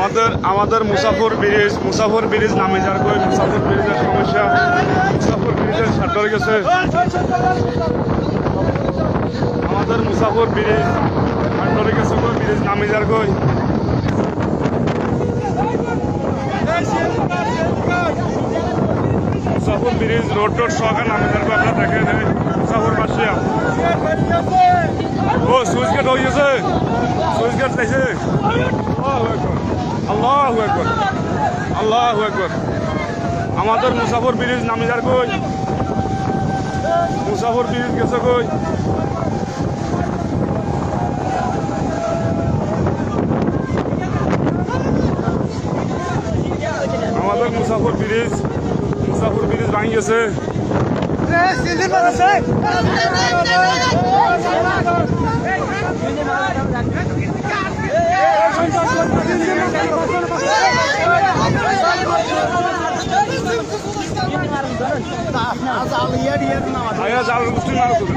আমাদের আমাদের মুসাফর bridge মুসাফর bridge নামে যার কই মুসাফর ব্রিজের সমস্যা। মুসাফর ব্রিজের সার গেছে। আমাদের মুসাফর ব্রিজ সার গেছে কই, ব্রিজ নামে যার কই। মুসাফর ব্রিজ রোড টোড সহকার নামে যার কই, আপনারা দেখেন এই মুসাফর বাসিয়া। ও, সুইচ গেট হয়ে গেছে। সুইচ গেট চাইছে আল্লাহ একবার আল্লাহ একবার আমাদের মুসাফর ব্রিজ নামে যার কই? মুসাফর ব্রিজ গেছে কই? আমাদের মুসাফর ব্রিজ মুসাফর ব্রিজ ভাঙি গেছে। আয়া জাল মুসলিম মারো তুমি